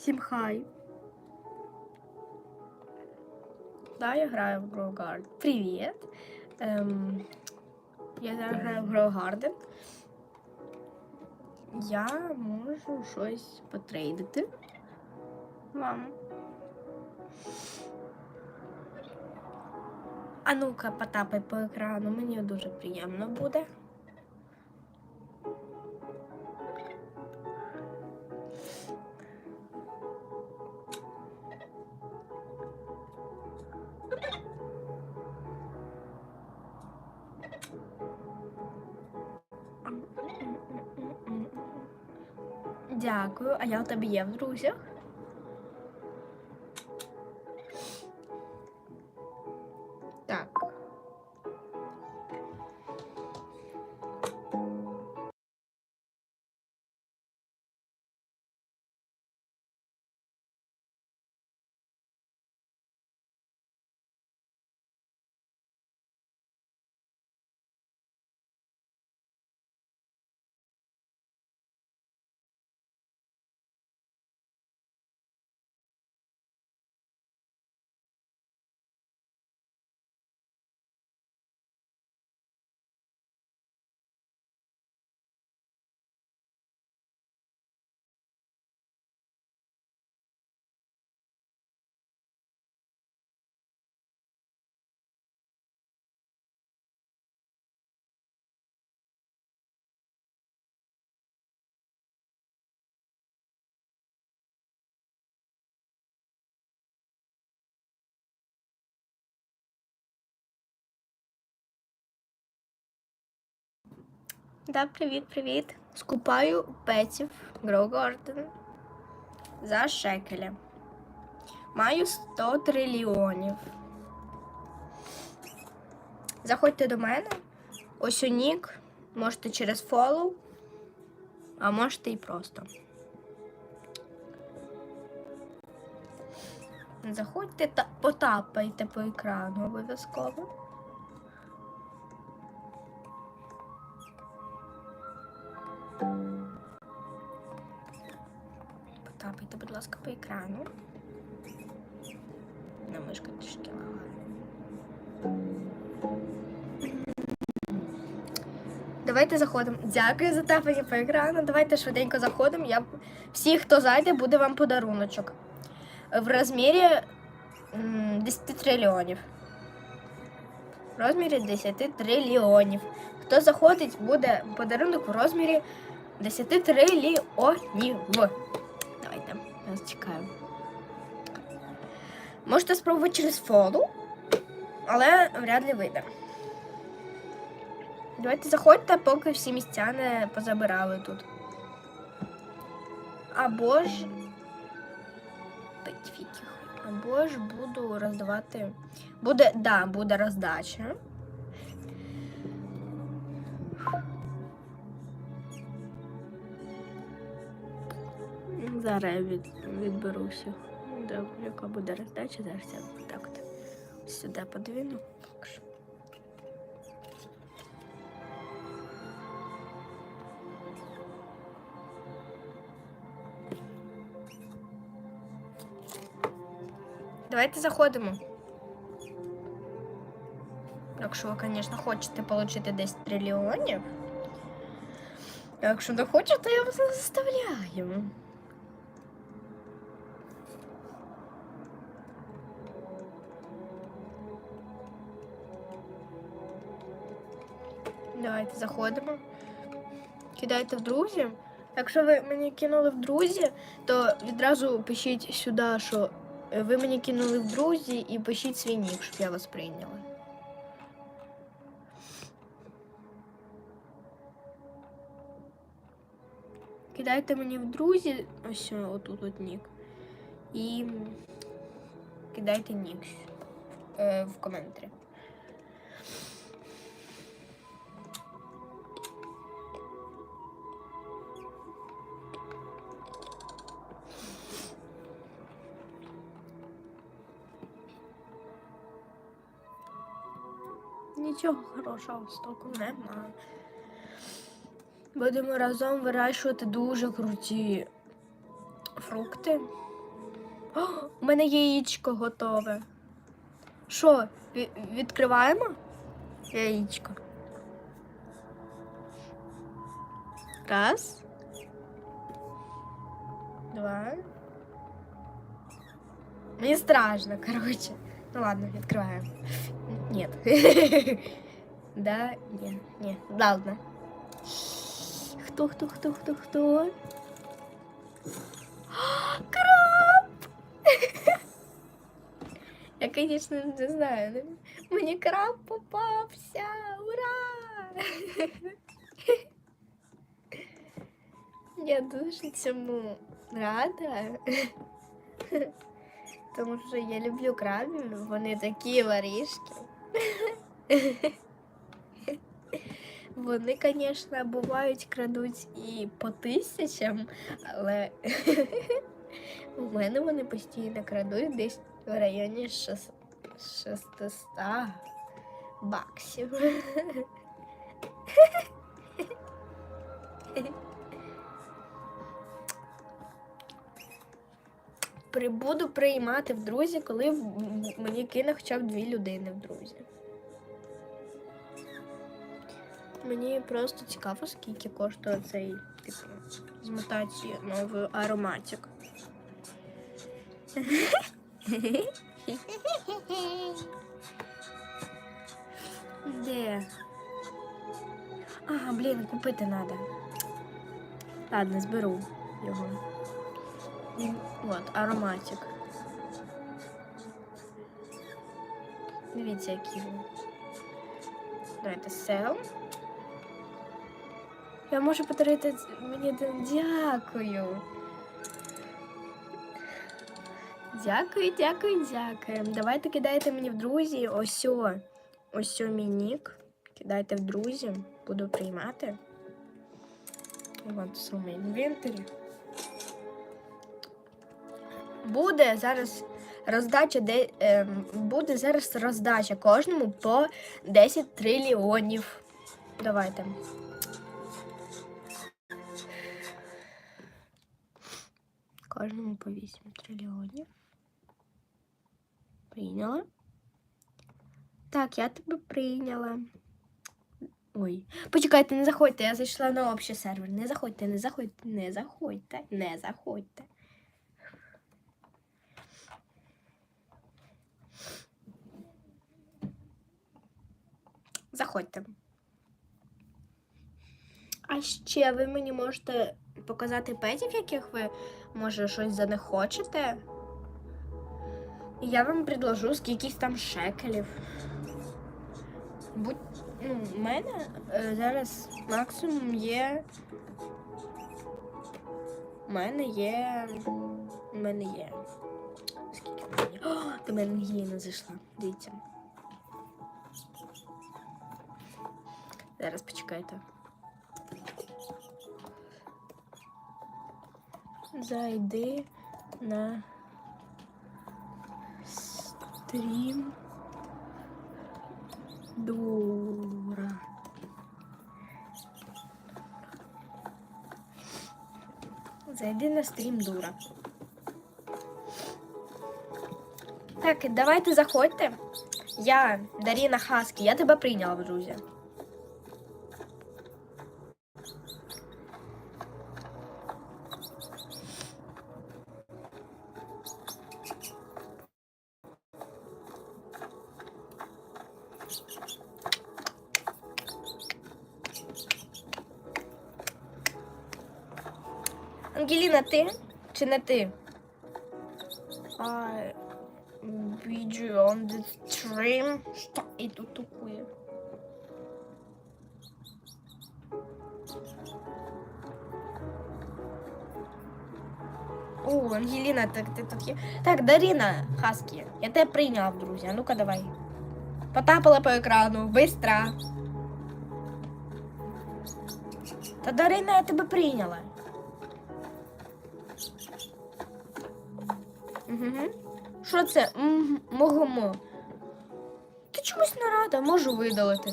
Всім хай. Да, я граю в Grow Garden. Привіт. Ем, я зараз граю в Grow Garden. Я можу щось потрейдити вам. А ну-ка, потапай по екрану, мені дуже приємно буде. Дякую, а я у тебе є в друзях. Да, привіт, привіт. Скупаю петів Grow Garden за шекеля. Маю 100 трильйонів. Заходьте до мене. Ось у нік. Можете через фоллоу, а можете і просто. Заходьте та потапайте по екрану обов'язково. Потапайте, будь ласка, по екрану. На мишка трішки лагає. Давайте заходимо. Дякую за тапання по екрану. Давайте швиденько заходимо. Я... Всі, хто зайде, буде вам подаруночок. В розмірі 10 трильйонів. В розмірі 10 трильйонів. Хто заходить, буде подарунок в розмірі 10 трильйонів. Я чекаю. Можете спробувати через фолу, але вряд ли вийде. Давайте заходьте, поки всі місця не позабирали тут. Або ж. Або ж буду роздавати. Буде, да, буде роздача. Зараз я від, відберуся. Де, яка буде роздача, зараз я так от сюди подвину. Так що. Давайте заходимо. Якщо ви, звісно, хочете отримати 10 трильйонів. Якщо не хочете, я вас не заставляю. Давайте заходимо. Кидайте в друзі. Якщо ви мені кинули в друзі, то відразу пишіть сюди, що е, ви мені кинули в друзі і пишіть свій нік, щоб я вас прийняла. Кидайте мені в друзі, ось отут от нік. І кидайте нік е, в коментарі. Нічого хорошого з току немає. Будемо разом вирощувати дуже круті фрукти. О, у мене яєчко готове. Що, відкриваємо яєчко? Раз. Два. Мені страшно, короче. Ну ладно, відкриваємо. Нет. Да, ні, ні. Ладно. Хто, хто, хто, хто, хто? Краб! Я, конечно, не знаю. но Мені краб попався! Ура! Я дуже цьому рада. Тому що я люблю крабів, вони такі ворішки. Вони, звісно, бувають крадуть і по тисячам, але у мене вони постійно крадуть десь в районі 600 баксів. Буду приймати в друзі, коли мені кине хоча б дві людини в друзі. Мені просто цікаво, скільки коштує цей типу з мутації новий ароматик. Де? А, блін, купити треба. Ладно, зберу його. М, От, ароматик. Дивіться, який він. Давайте сел. Я можу подарити мені один. Дякую. Дякую, дякую, дякую. Давайте кидайте мені в друзі. Ось о. Ось мій нік. Кидайте в друзі. Буду приймати. От саме інвентарі. Буде зараз роздача, де, ем, буде зараз роздача кожному по 10 трильйонів. Давайте. Кожному по 8 трильйонів. Прийняла. Так, я тебе прийняла. Ой. Почекайте, не заходьте, я зайшла на общий сервер. Не заходьте, не заходьте, не заходьте, не заходьте. Заходьте. А ще ви мені можете показати петів, яких ви, може, щось за них хочете. Я вам предложу скількись там шекелів. Будь... Ну, у мене е, зараз максимум є. У мене є. У мене є. Скільки в мене? О, до мене гієна зайшла. Дивіться. Зараз почекайте. Зайди на стрім дура. Зайди на стрім дура. Так, давайте заходьте. Я Даріна Хаскі, я тебе прийняла, друзі. чи не ти? I video on the stream. Що і тут такое? О, Ангеліна, так ти тут є. Так, Даріна Хаскі, я тебе прийняв, друзі. А ну-ка давай. Потапала по екрану, быстро. Та Дарина, я тебе прийняла. Угу. Що це? Могомо. Ти чомусь не рада, можу видалити.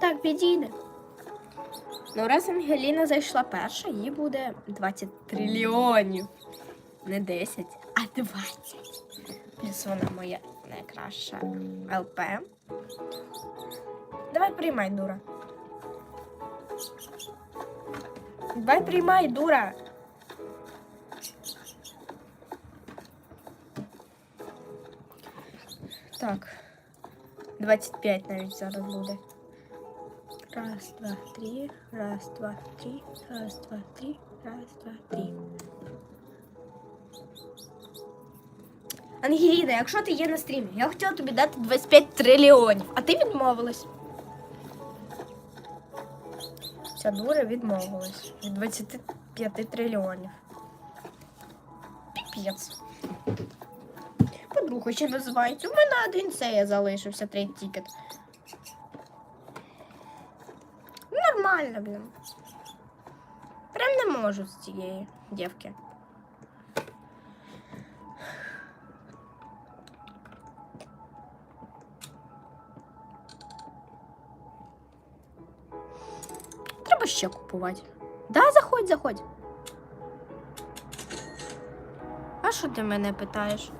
Так, підійде. Ну, раз Ангеліна зайшла перша, їй буде 20 трильйонів. Не 10, а 20. Плюс вона моя найкраща ЛП. Давай приймай, дура. Давай приймай, дура. 25 навіть зараз буде. Раз, два, три, раз, два, три, раз, два, три, раз, два, три. Ангеліна, якщо ти є на стрімі, я хотіла тобі дати 25 трильйонів, а ти відмовилась. Ця дура відмовилась від 25 трильйонів. Піпець. Подруга ще називається. У мене один це залишився, третій тікет. Нормально, блін. Прям не можу з цієї дівки. Треба ще купувати. Да, заходь, заходь. А що ти мене питаєш?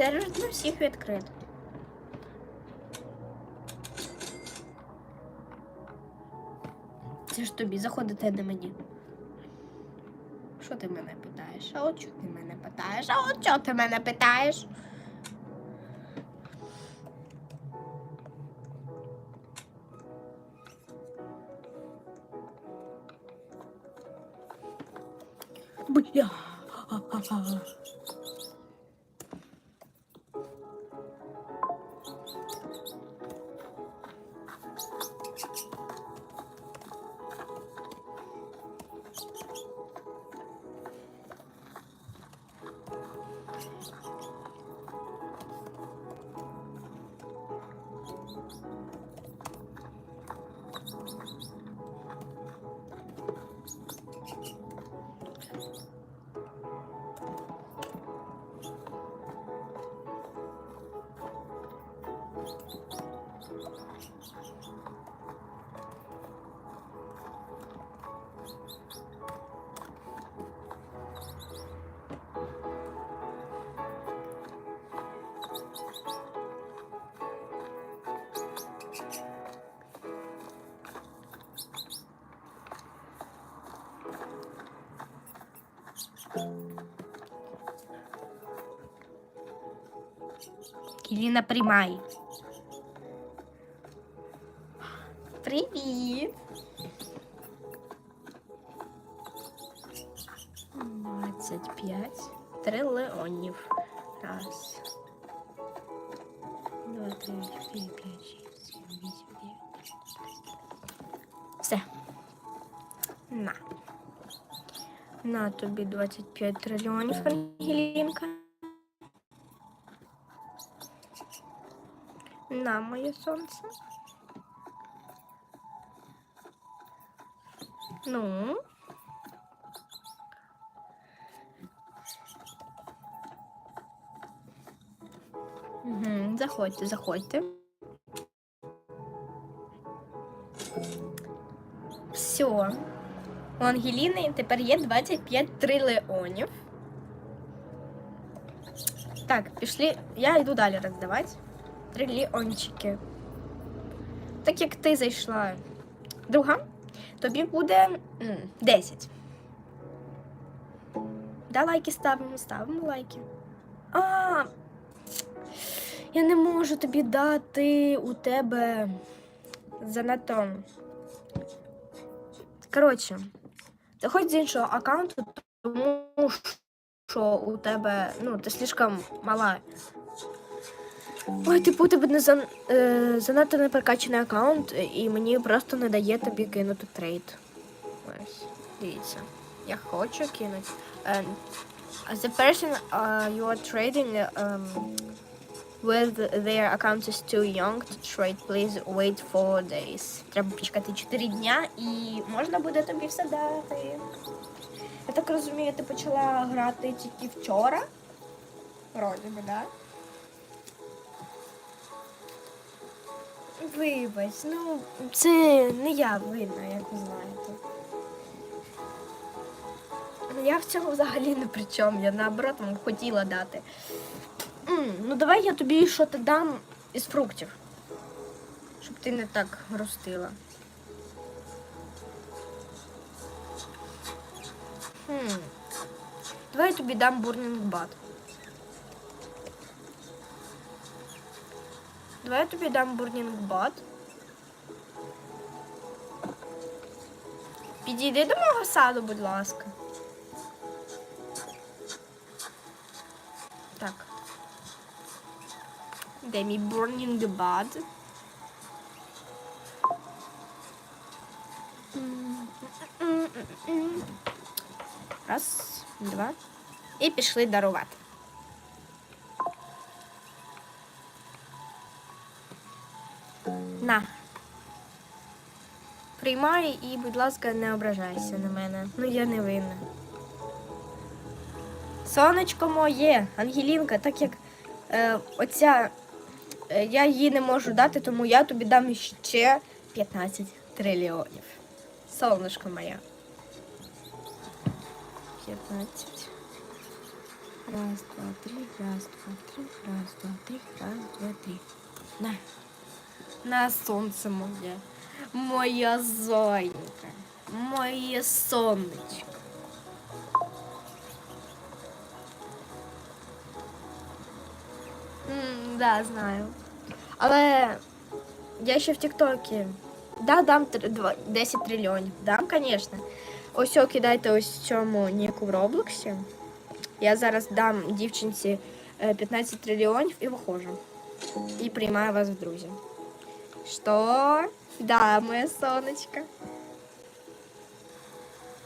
Сервер для всіх відкрит. Це ж тобі заходити а не мені. Що ти мене питаєш? А от що ти мене питаєш? А от що ти мене питаєш? Бля. Кіліна, приймай. Привіт. Двадцять п'ять трильйонів. Раз. Два, три, чотири, п'ять, шість, сім, вісім, дев'ять. Все. На. На тобі 25 трильйонів, Ангелінка. На моє сонце. Ну. Угу, заходьте, заходьте. Все. У Ангеліни тепер є 25 трильйонів. Так, пішли. Я йду далі роздавати. Трильйончики. Так як ти зайшла друга, тобі буде 10. Да, лайки ставимо, ставимо лайки. А, я не можу тобі дати у тебе занадто. Коротше, Заходь з іншого аккаунту, тому що у тебе, ну, ти слишком мала. Ой, типу, у тебе не зан... е, занадто не аккаунт, і мені просто не дає тобі кинути трейд. Ось, дивіться. Я хочу кинути. And the person uh, you are trading um, with their account is too young to trade, please wait four days. Треба почекати 4 дня і можна буде тобі все дати. Я так розумію, ти почала грати тільки вчора. Вроді би, да? Вибач, ну це не я винна, як ви знаєте. Я в цьому взагалі не при чому. Я наоборот вам хотіла дати. М, ну давай я тобі що то дам із фруктів. Щоб ти не так ростила. Хм. Давай я тобі дам бурнінг бат. Давай я тобі дам бурнінг бат. Підійди до мого саду, будь ласка. Де мій бурнінг бат? Раз, два. І пішли дарувати. На. Приймай і, будь ласка, не ображайся на мене. Ну я не винна. Сонечко моє, Ангелінка, так як е, оця я її не можу дати, тому я тобі дам ще 15 трильйонів. Сонечко моє. 15. Раз, два, три, раз, два, три, раз, два, три, раз, два, три. На. На сонце моє. Моя зонька. Моє сонечко. М, Да, знаю. Але я ще в Тіктокі. Да, дам тр- два- 10 трильйонів. Дам, звісно. Ось о, кидайте ось цьому ніку в Роблоксі. Я зараз дам дівчинці е, 15 трильйонів і виходжу. І приймаю вас в друзі. Що? Да, моя сонечка.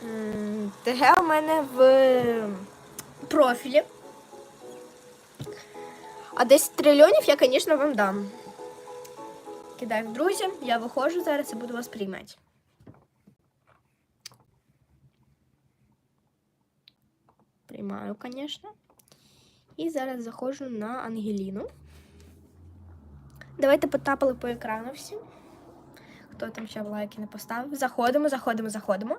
М, ТГ у мене в профілі. А 10 трильйонів я, звісно, вам дам. Кидай в друзі, я виходжу зараз і буду вас приймати. Приймаю, звісно. І зараз заходжу на Ангеліну. Давайте потапали по екрану всі. Хто там ще в лайки не поставив? Заходимо, заходимо, заходимо.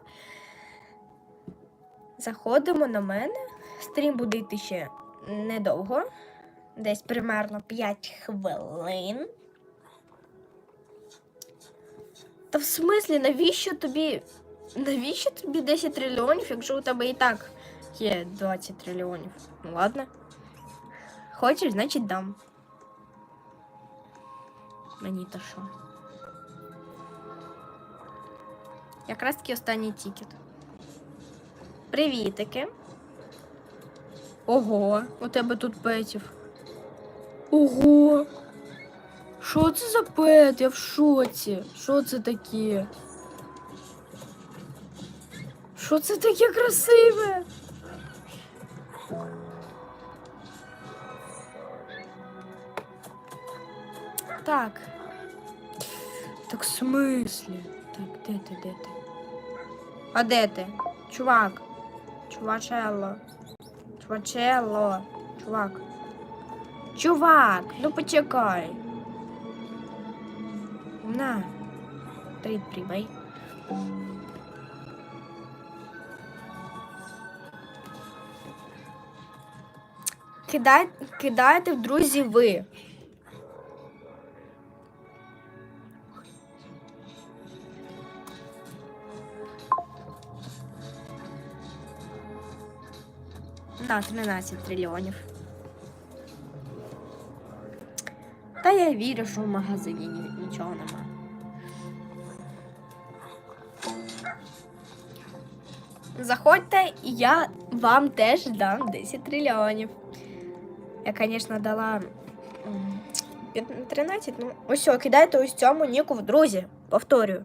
Заходимо на мене. Стрім буде йти ще недовго. Десь примерно 5 хвилин. Та в смислі, навіщо тобі. Навіщо тобі 10 трильйонів, якщо у тебе і так є 20 трильйонів? Ну ладно. Хочеш, значить дам. Мені то що? Якраз таки останній тікет. Привітики. Ого, у тебе тут петів. Ого! Що це за пет? Я в шоці. Що це таке? Що це таке красиве? Так. Так в смислі? Так, де ти, де ти? А де ти? Чувак. Чувачелло. Чувачелло. Чувак. Чувак, ну почекай. На. Трид приймай. Кидай, кидайте в друзі ви. На 13 трильйонів. Я вірю, що в магазині ні- нічого нема. Заходьте, і я вам теж дам 10 трильйонів. Я, звісно, дала 13, ну ось кидайте ось цьому ніку в друзі. Повторюю.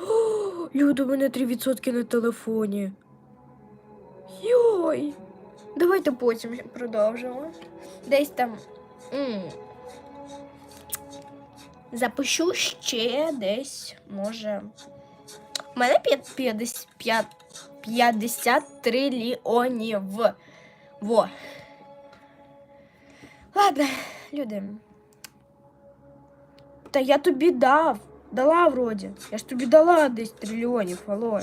О, люди, у мене 3% на телефоні. Йой. Давайте потім продовжимо. Десь там. Запишу ще десь, може. У мене 50, 50 трильйонів. Во. Ладно, люди. Та я тобі дав. Дала вроді. Я ж тобі дала десь трильйонів, алло.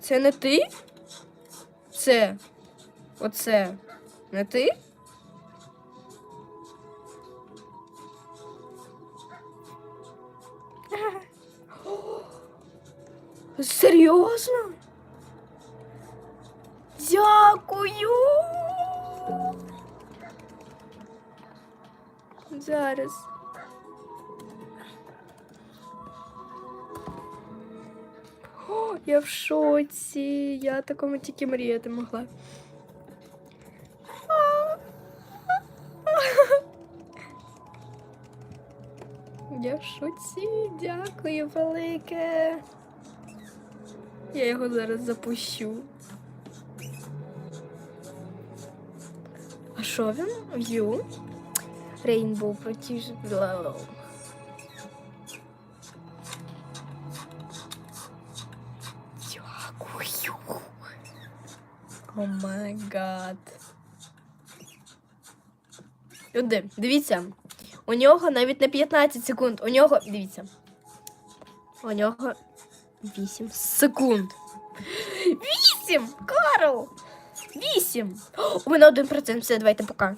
Це не ти? Це. Оце. Не ти? Серйозно? Дякую. Зараз. О, я в шоці. Я такому тільки мріяти могла. Я в шоці, дякую велике. Я його зараз запущу. А що він? View? Rainbow. Blah. Дякую. О май гад. Люди, дивіться. У нього навіть не 15 секунд. У нього. Дивіться. У нього 8 секунд. Вісім! Карл! Вісім! У мене один процент, Все, давайте пока.